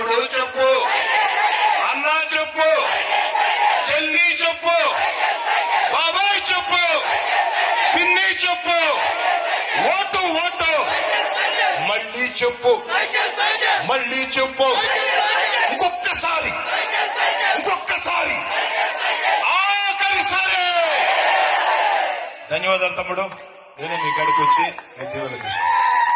తమ్ముడు చెప్పు? అన్న చెప్పు. చెల్లి చెప్పు. బాబాయ్ చెప్పు. పిన్ని చెప్పు. Vote vote. మళ్ళీ చెప్పు. మళ్ళీ చెప్పు. ఇంకొక్కసారి. ఇంకొక్కసారి. ధన్యవాదాలు తమ్ముడు. నేను మీ కడుపు వచ్చి ఉద్యోగులకు